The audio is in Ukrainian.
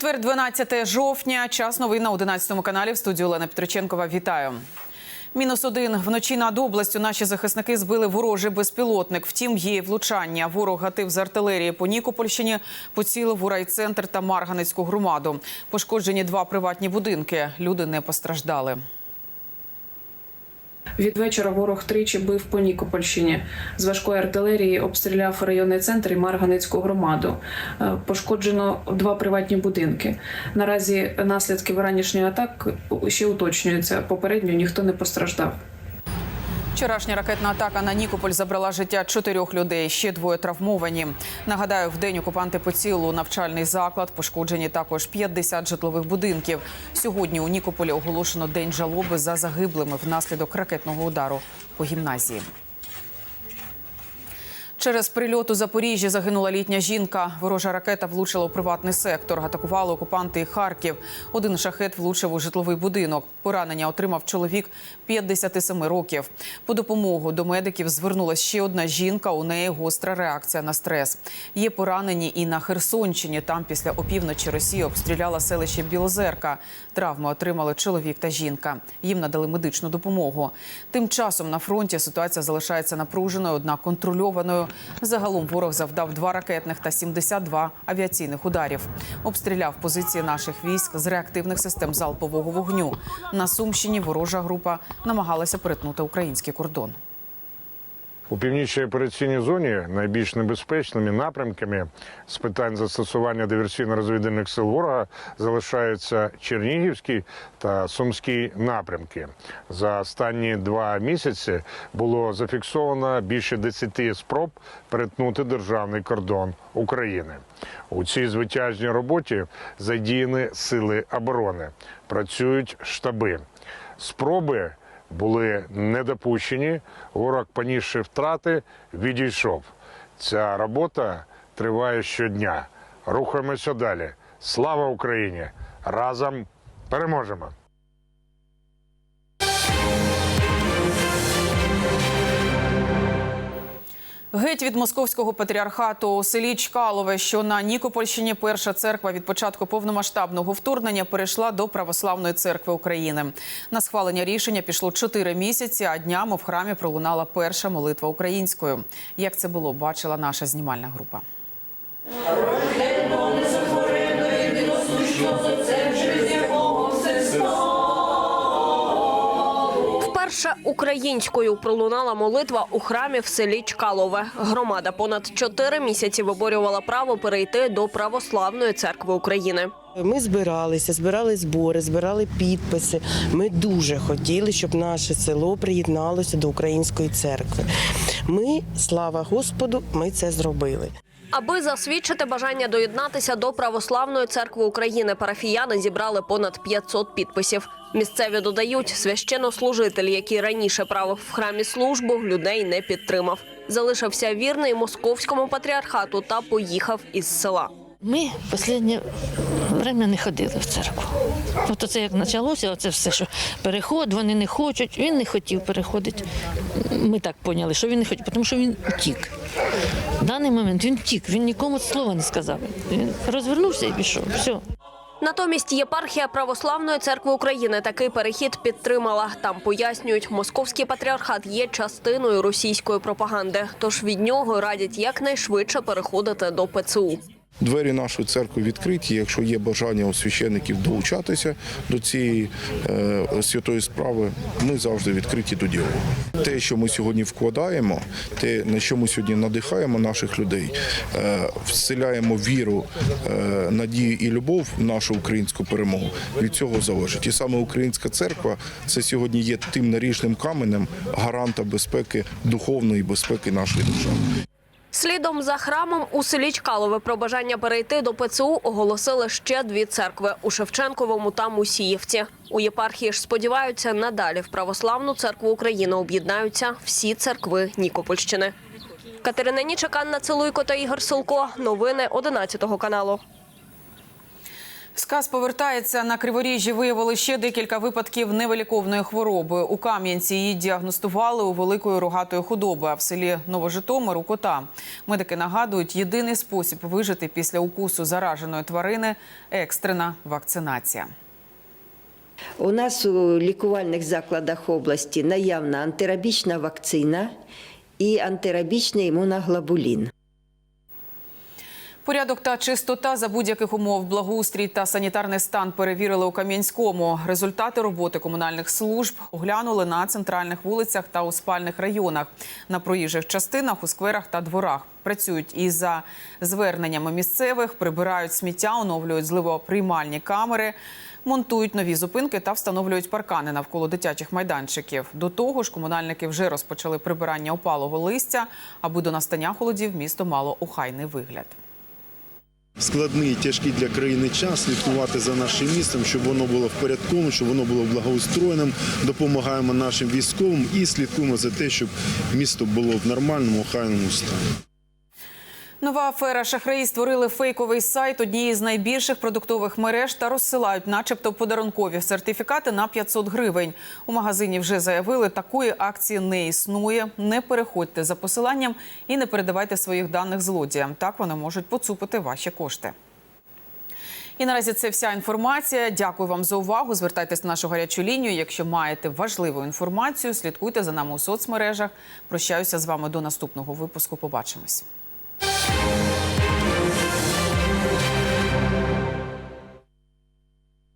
Четвер, 12 жовтня. Час новин на 11 каналі. В студії Олена Петриченкова. Вітаю. Мінус один вночі над областю наші захисники збили ворожий безпілотник. Втім, є влучання. Ворог гатив з артилерії по Нікопольщині, поцілив у райцентр та Марганецьку громаду. Пошкоджені два приватні будинки. Люди не постраждали. Від вечора ворог тричі бив по Нікопольщині. З важкої артилерії обстріляв районний центр і Марганецьку громаду. Е, Пошкоджено два приватні будинки. Наразі наслідки вранішньої атаки ще уточнюються. Попередньо ніхто не постраждав. Вчорашня ракетна атака на Нікополь забрала життя чотирьох людей. Ще двоє травмовані. Нагадаю, в день окупанти поцілу навчальний заклад. Пошкоджені також 50 житлових будинків. Сьогодні у Нікополі оголошено день жалоби за загиблими внаслідок ракетного удару по гімназії. Через прильот у Запоріжжі загинула літня жінка. Ворожа ракета влучила у приватний сектор. Атакували окупанти і Харків. Один шахет влучив у житловий будинок. Поранення отримав чоловік 57 років. По допомогу до медиків звернулася ще одна жінка. У неї гостра реакція на стрес. Є поранені і на Херсонщині. Там після опівночі Росія обстріляла селище Білозерка. Травми отримали чоловік та жінка. Їм надали медичну допомогу. Тим часом на фронті ситуація залишається напруженою, однак контрольованою. Загалом ворог завдав два ракетних та 72 авіаційних ударів. Обстріляв позиції наших військ з реактивних систем залпового вогню. На Сумщині ворожа група намагалася перетнути український кордон. У північній операційній зоні найбільш небезпечними напрямками з питань застосування диверсійно-розвідувальних сил ворога залишаються Чернігівський та Сумський напрямки. За останні два місяці було зафіксовано більше 10 спроб перетнути державний кордон України. У цій звитяжній роботі задіяні сили оборони, працюють штаби. Спроби були недопущені. Ворог, понісши втрати, відійшов. Ця робота триває щодня. Рухаємося далі. Слава Україні! Разом переможемо! Геть від московського патріархату у селі Чкалове, що на Нікопольщині перша церква від початку повномасштабного вторгнення перейшла до православної церкви України. На схвалення рішення пішло чотири місяці, а днями в храмі пролунала перша молитва українською. Як це було, бачила наша знімальна група. Вперше українською пролунала молитва у храмі в селі Чкалове. Громада понад чотири місяці виборювала право перейти до православної церкви України. Ми збиралися, збирали збори, збирали підписи. Ми дуже хотіли, щоб наше село приєдналося до української церкви. Ми, слава Господу, ми це зробили. Аби засвідчити бажання доєднатися до православної церкви України, парафіяни зібрали понад 500 підписів. Місцеві додають, священнослужитель, який раніше правив в храмі службу, людей не підтримав. Залишився вірний московському патріархату та поїхав із села. Ми в останнє время не ходили в церкву. От оце як почалося, оце все, що переход, вони не хочуть. Він не хотів переходити. Ми так поняли, що він не хотів, тому що він втік. Даний момент він тік, він нікому слова не сказав. Він розвернувся і пішов. Все. Натомість єпархія Православної церкви України такий перехід підтримала. Там пояснюють, московський патріархат є частиною російської пропаганди, тож від нього радять якнайшвидше переходити до ПЦУ. Двері нашої церкви відкриті. Якщо є бажання у священиків долучатися до цієї е, святої справи, ми завжди відкриті до діалогу. Те, що ми сьогодні вкладаємо, те, на що ми сьогодні надихаємо наших людей, е, вселяємо віру, е, надію і любов в нашу українську перемогу. Від цього залежить. І саме українська церква це сьогодні є тим наріжним каменем гаранта безпеки, духовної безпеки нашої держави. Слідом за храмом у селі Чкалове про бажання перейти до ПЦУ оголосили ще дві церкви у Шевченковому та Мусіївці. У єпархії ж сподіваються, надалі в православну церкву України об'єднаються всі церкви Нікопольщини. Катерина Нічак, Анна Целуйко та Ігор Солко. Новини 11 каналу. Сказ повертається на криворіжжі. Виявили ще декілька випадків невиліковної хвороби. У Кам'янці її діагностували у великої рогатої худоби, а в селі Новожитомир у кота. Медики нагадують, єдиний спосіб вижити після укусу зараженої тварини екстрена вакцинація. У нас у лікувальних закладах області наявна антирабічна вакцина і антирабічний імуноглобулін. Порядок та чистота за будь-яких умов, благоустрій та санітарний стан перевірили у Кам'янському. Результати роботи комунальних служб оглянули на центральних вулицях та у спальних районах, на проїжджих частинах, у скверах та дворах. Працюють і за зверненнями місцевих, прибирають сміття, оновлюють зливоприймальні камери, монтують нові зупинки та встановлюють паркани навколо дитячих майданчиків. До того ж, комунальники вже розпочали прибирання опалого листя, аби до настання холодів місто мало охайний вигляд. Складний, тяжкий для країни час слідкувати за нашим містом, щоб воно було впорядковано, щоб воно було благоустроєним. Допомагаємо нашим військовим і слідкуємо за те, щоб місто було в нормальному, хайному стані. Нова афера шахраї створили фейковий сайт однієї з найбільших продуктових мереж та розсилають, начебто, подарункові сертифікати на 500 гривень. У магазині вже заявили, такої акції не існує. Не переходьте за посиланням і не передавайте своїх даних злодіям. Так вони можуть поцупити ваші кошти. І наразі це вся інформація. Дякую вам за увагу. Звертайтесь на нашу гарячу лінію. Якщо маєте важливу інформацію, слідкуйте за нами у соцмережах. Прощаюся з вами до наступного випуску. Побачимось.